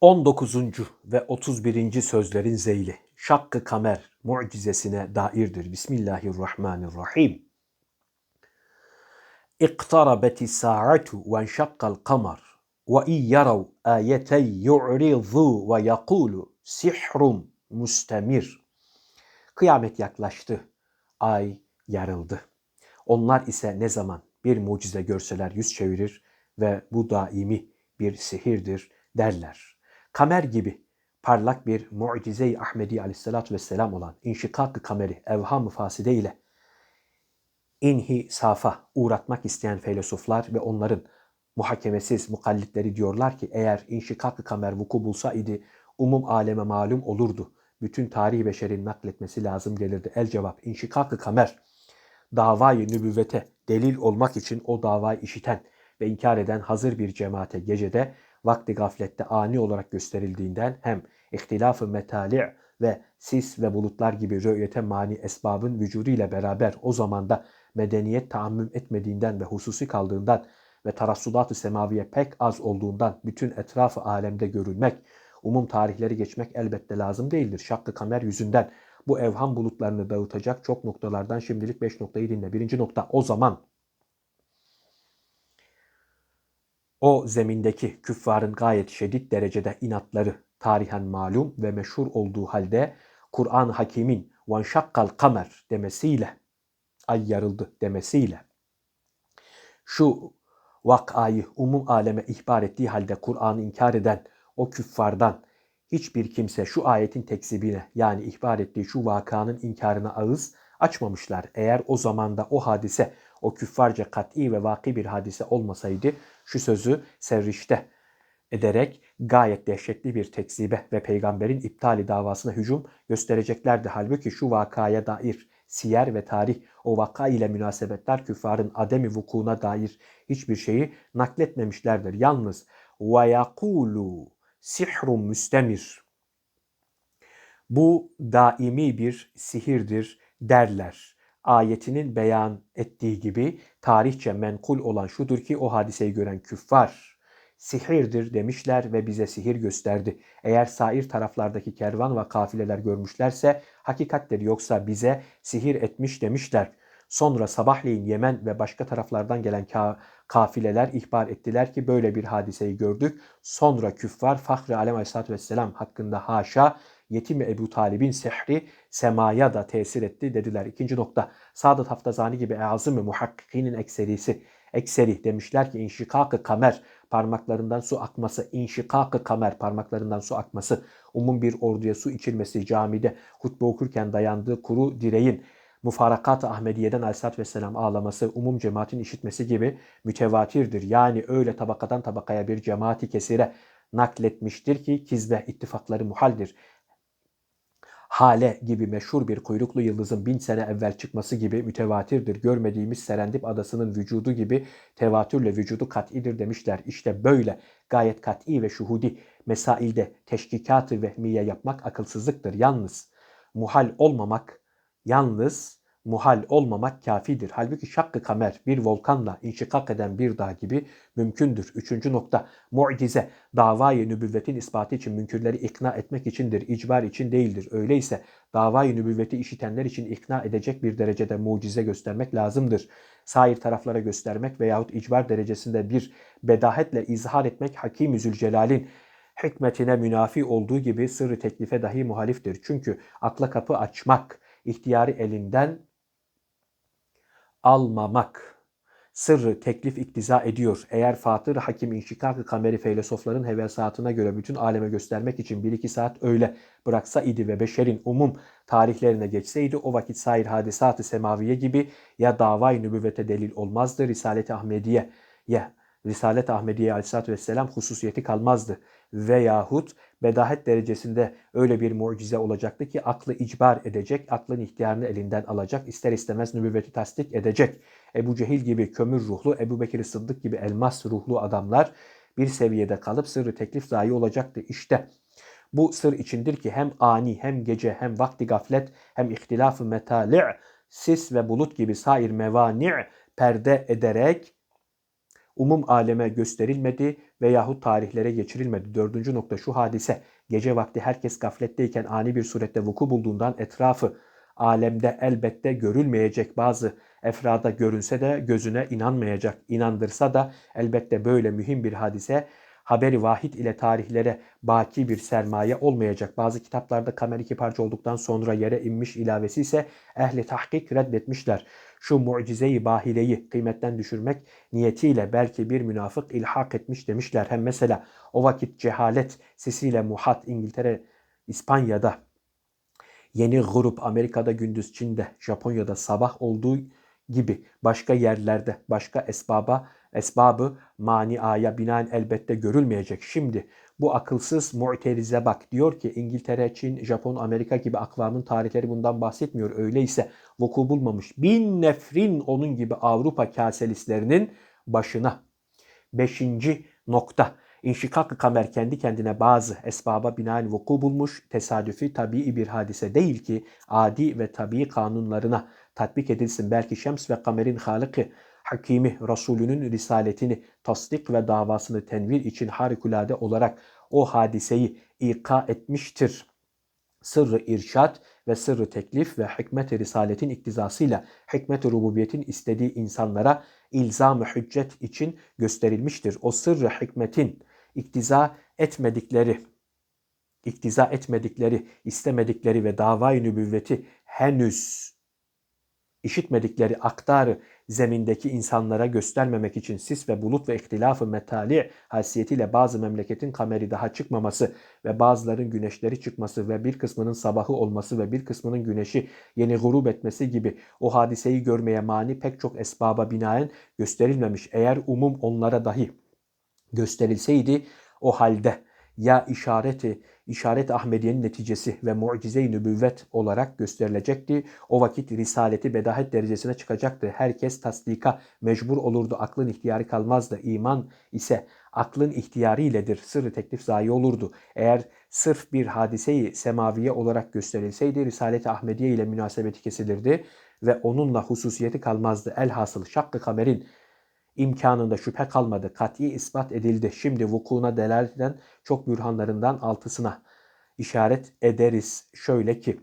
19. ve 31. sözlerin zeyli Şakkı Kamer mucizesine dairdir. Bismillahirrahmanirrahim. İqtarabeti sa'atu ve enşakkal kamar ve in yarav ayeten yu'ridu ve yakulu sihrum mustemir. Kıyamet yaklaştı. Ay yarıldı. Onlar ise ne zaman bir mucize görseler yüz çevirir ve bu daimi bir sihirdir derler. Kamer gibi parlak bir mucize-i Ahmedi aleyhissalatü vesselam olan inşikak-ı kameri evham-ı faside ile inhisafa uğratmak isteyen filozoflar ve onların muhakemesiz mukallitleri diyorlar ki eğer inşikak-ı kamer vuku bulsaydı umum aleme malum olurdu. Bütün tarihi beşerin nakletmesi lazım gelirdi. El cevap inşikak-ı kamer davayı nübüvvete delil olmak için o davayı işiten ve inkar eden hazır bir cemaate gecede vakti gaflette ani olarak gösterildiğinden hem ihtilaf-ı metali' ve sis ve bulutlar gibi rü'yete mani esbabın vücudu ile beraber o zamanda medeniyet taammüm etmediğinden ve hususi kaldığından ve tarassudat-ı semaviye pek az olduğundan bütün etrafı alemde görülmek, umum tarihleri geçmek elbette lazım değildir. Şakkı kamer yüzünden bu evham bulutlarını dağıtacak çok noktalardan şimdilik 5 noktayı dinle. Birinci nokta o zaman o zemindeki küffarın gayet şiddet derecede inatları tarihen malum ve meşhur olduğu halde Kur'an-ı Hakim'in vanşakkal kamer demesiyle ay yarıldı demesiyle şu vakayı umum aleme ihbar ettiği halde Kur'an'ı inkar eden o küffardan hiçbir kimse şu ayetin tekzibine yani ihbar ettiği şu vakanın inkarına ağız açmamışlar. Eğer o zamanda o hadise o küffarca kat'i ve vaki bir hadise olmasaydı şu sözü serrişte ederek gayet dehşetli bir tekzibe ve peygamberin iptali davasına hücum göstereceklerdi. Halbuki şu vakaya dair siyer ve tarih o vaka ile münasebetler küffarın ademi vukuuna dair hiçbir şeyi nakletmemişlerdir. Yalnız ve yakulu sihrun müstemir. Bu daimi bir sihirdir derler. Ayetinin beyan ettiği gibi tarihçe menkul olan şudur ki o hadiseyi gören küffar sihirdir demişler ve bize sihir gösterdi. Eğer sair taraflardaki kervan ve kafileler görmüşlerse hakikattir yoksa bize sihir etmiş demişler. Sonra sabahleyin Yemen ve başka taraflardan gelen ka kafileler ihbar ettiler ki böyle bir hadiseyi gördük. Sonra küffar Fahri Alem Aleyhisselatü Vesselam hakkında haşa yetim Ebu Talib'in sehri semaya da tesir etti dediler. İkinci nokta Sadat Haftazani gibi azım-ı muhakkikinin ekserisi ekseri demişler ki inşikak kamer parmaklarından su akması, inşikak kamer parmaklarından su akması, umum bir orduya su içilmesi, camide hutbe okurken dayandığı kuru direğin Mufarakat-ı Ahmediye'den Aleyhisselatü Vesselam ağlaması, umum cemaatin işitmesi gibi mütevatirdir. Yani öyle tabakadan tabakaya bir cemaati kesire nakletmiştir ki kizbe ittifakları muhaldir. Hale gibi meşhur bir kuyruklu yıldızın bin sene evvel çıkması gibi mütevatirdir. Görmediğimiz Serendip adasının vücudu gibi tevatürle vücudu kat'idir demişler. İşte böyle gayet kat'i ve şuhudi mesailde teşkikatı vehmiye yapmak akılsızlıktır. Yalnız muhal olmamak, yalnız muhal olmamak kafidir. Halbuki şakkı kamer bir volkanla inşikak eden bir dağ gibi mümkündür. Üçüncü nokta mucize davayı nübüvvetin ispatı için münkürleri ikna etmek içindir. icbar için değildir. Öyleyse davayı nübüvveti işitenler için ikna edecek bir derecede mucize göstermek lazımdır. Sair taraflara göstermek veyahut icbar derecesinde bir bedahetle izhar etmek Hakim-i Zülcelal'in hikmetine münafi olduğu gibi sırrı teklife dahi muhaliftir. Çünkü akla kapı açmak, ihtiyarı elinden almamak sırrı teklif iktiza ediyor. Eğer Fatır Hakim inşikak kameri filozofların hevesatına göre bütün aleme göstermek için 1-2 saat öyle bıraksa idi ve beşerin umum tarihlerine geçseydi o vakit sair hadisat-ı semaviye gibi ya davay nübüvvete delil olmazdı. Risalet-i Ahmediye ya Risalet Ahmediye Aleyhisselatü Vesselam hususiyeti kalmazdı. Veyahut bedahet derecesinde öyle bir mucize olacaktı ki aklı icbar edecek, aklın ihtiyarını elinden alacak, ister istemez nübüvveti tasdik edecek. Ebu Cehil gibi kömür ruhlu, Ebu Bekir Sıddık gibi elmas ruhlu adamlar bir seviyede kalıp sırrı teklif zayi olacaktı. İşte bu sır içindir ki hem ani hem gece hem vakti gaflet hem ihtilaf-ı metali' sis ve bulut gibi sair mevani' perde ederek umum aleme gösterilmedi veyahut tarihlere geçirilmedi. Dördüncü nokta şu hadise gece vakti herkes gafletteyken ani bir surette vuku bulduğundan etrafı alemde elbette görülmeyecek bazı efrada görünse de gözüne inanmayacak. İnandırsa da elbette böyle mühim bir hadise haberi vahid ile tarihlere baki bir sermaye olmayacak. Bazı kitaplarda kamer iki parça olduktan sonra yere inmiş ilavesi ise ehli tahkik reddetmişler. Şu mucizeyi bahileyi kıymetten düşürmek niyetiyle belki bir münafık ilhak etmiş demişler. Hem mesela o vakit cehalet sesiyle muhat İngiltere, İspanya'da yeni grup Amerika'da gündüz Çin'de, Japonya'da sabah olduğu gibi başka yerlerde, başka esbaba, esbabı maniaya binaen elbette görülmeyecek. Şimdi bu akılsız mu'terize bak diyor ki İngiltere, Çin, Japon, Amerika gibi akvamın tarihleri bundan bahsetmiyor. Öyleyse vuku bulmamış bin nefrin onun gibi Avrupa kaselistlerinin başına. Beşinci nokta. İnşikak-ı kamer kendi kendine bazı esbaba binaen vuku bulmuş, tesadüfi tabii bir hadise değil ki adi ve tabii kanunlarına tatbik edilsin. Belki Şems ve kamerin halıkı Hakimi Resulünün risaletini tasdik ve davasını tenvir için harikulade olarak o hadiseyi ika etmiştir. Sırrı irşat ve sırrı teklif ve hikmet-i risaletin iktizasıyla hikmet-i rububiyetin istediği insanlara ilzam-ı hüccet için gösterilmiştir. O sırrı hikmetin iktiza etmedikleri, iktiza etmedikleri, istemedikleri ve davayı nübüvveti henüz işitmedikleri aktarı zemindeki insanlara göstermemek için sis ve bulut ve ihtilafı metali haysiyetiyle bazı memleketin kameri daha çıkmaması ve bazıların güneşleri çıkması ve bir kısmının sabahı olması ve bir kısmının güneşi yeni grup etmesi gibi o hadiseyi görmeye mani pek çok esbaba binaen gösterilmemiş. Eğer umum onlara dahi gösterilseydi o halde ya işareti, işaret Ahmediye'nin neticesi ve mucize-i nübüvvet olarak gösterilecekti. O vakit risaleti bedahet derecesine çıkacaktı. Herkes tasdika mecbur olurdu. Aklın ihtiyarı kalmazdı. İman ise aklın ihtiyarı iledir. Sırrı teklif zayi olurdu. Eğer sırf bir hadiseyi semaviye olarak gösterilseydi Risalet-i Ahmediye ile münasebeti kesilirdi ve onunla hususiyeti kalmazdı. Elhasıl şakkı kamerin imkanında şüphe kalmadı. Kat'i ispat edildi. Şimdi vukuuna delalet eden çok bürhanlarından altısına işaret ederiz. Şöyle ki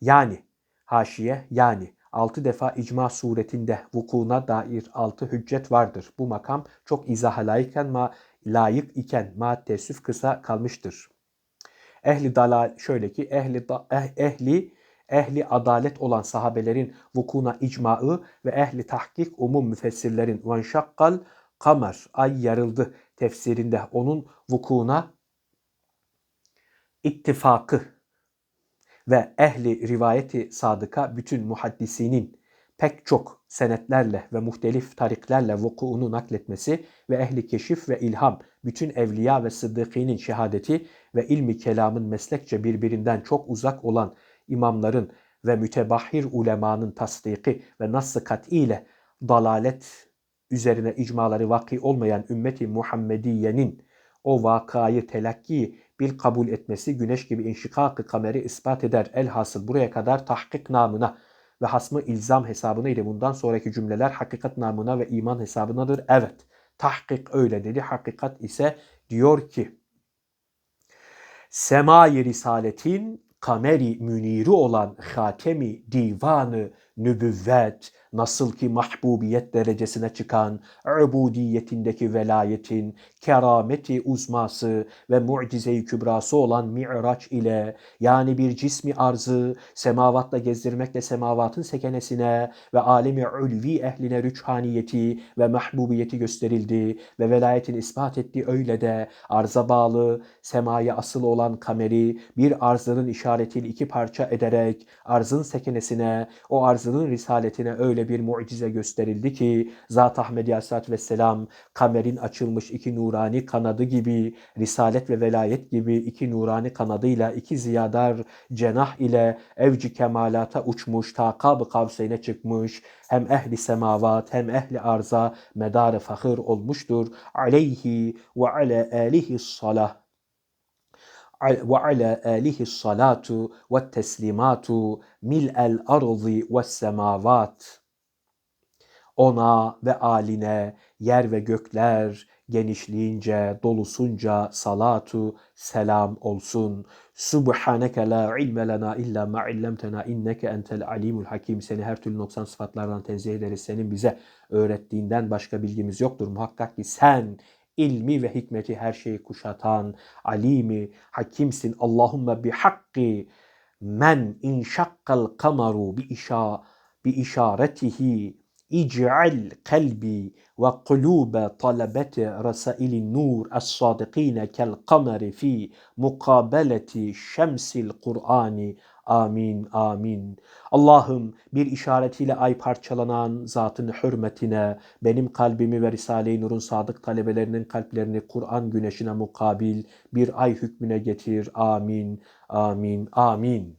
yani haşiye yani altı defa icma suretinde vukuuna dair altı hüccet vardır. Bu makam çok izaha layıkken ma layık iken ma teessüf kısa kalmıştır. Ehli dalal şöyle ki ehli da, eh, ehli ehli adalet olan sahabelerin vukuna icmaı ve ehli tahkik umum müfessirlerin vanşakkal kamer ay yarıldı tefsirinde onun vukuna ittifakı ve ehli rivayeti sadıka bütün muhaddisinin pek çok senetlerle ve muhtelif tariklerle vukuunu nakletmesi ve ehli keşif ve ilham, bütün evliya ve sıddıkinin şehadeti ve ilmi kelamın meslekçe birbirinden çok uzak olan imamların ve mütebahhir ulemanın tasdiki ve nasıl ile dalalet üzerine icmaları vaki olmayan ümmeti Muhammediye'nin o vakayı telakki bir kabul etmesi güneş gibi inşikak kameri ispat eder. Elhasıl buraya kadar tahkik namına ve hasmı ilzam hesabına ile bundan sonraki cümleler hakikat namına ve iman hesabınadır. Evet, tahkik öyle dedi. Hakikat ise diyor ki, Semai Risaletin kameri müniri olan Hatemi Divanı Nübüvvet, nasıl ki mahbubiyet derecesine çıkan, ubudiyetindeki velayetin, kerameti uzması ve mucize-i kübrası olan mi'raç ile, yani bir cismi arzı, semavatla gezdirmekle semavatın sekenesine ve alemi ulvi ehline rüçhaniyeti ve mahbubiyeti gösterildi ve velayetin ispat etti öyle de arza bağlı, semaya asıl olan kameri bir arzının işaretini iki parça ederek arzın sekenesine, o arzının risaletine öyle bir mucize gösterildi ki Zat Ahmedi Aleyhisselatü Vesselam kamerin açılmış iki nurani kanadı gibi, risalet ve velayet gibi iki nurani kanadıyla iki ziyadar cenah ile evci kemalata uçmuş, takab-ı kavseyne çıkmış, hem ehli semavat hem ehli arza medar fahır olmuştur. Aleyhi ve ala alihi salah ve ala alihi salatu ve teslimatu mil'el arzi ve semavat. Ona ve aline yer ve gökler genişliğince, dolusunca salatu selam olsun. Subhaneke la ilme lena illa ma illemtena inneke entel alimul hakim. Seni her türlü noksan sıfatlardan tenzih ederiz. Senin bize öğrettiğinden başka bilgimiz yoktur. Muhakkak ki sen ilmi ve hikmeti her şeyi kuşatan alimi hakimsin. Allahumme bi hakki men inşakkal kamaru bi işa bi işaretihi ic'al kalbi ve اجعل قلبي وقلوب nur رسائل النور kel kamari fi مقابلة şemsil kur'ani Amin, amin. Allah'ım bir işaretiyle ay parçalanan zatın hürmetine benim kalbimi ve Risale-i Nur'un sadık talebelerinin kalplerini Kur'an güneşine mukabil bir ay hükmüne getir. Amin, amin, amin.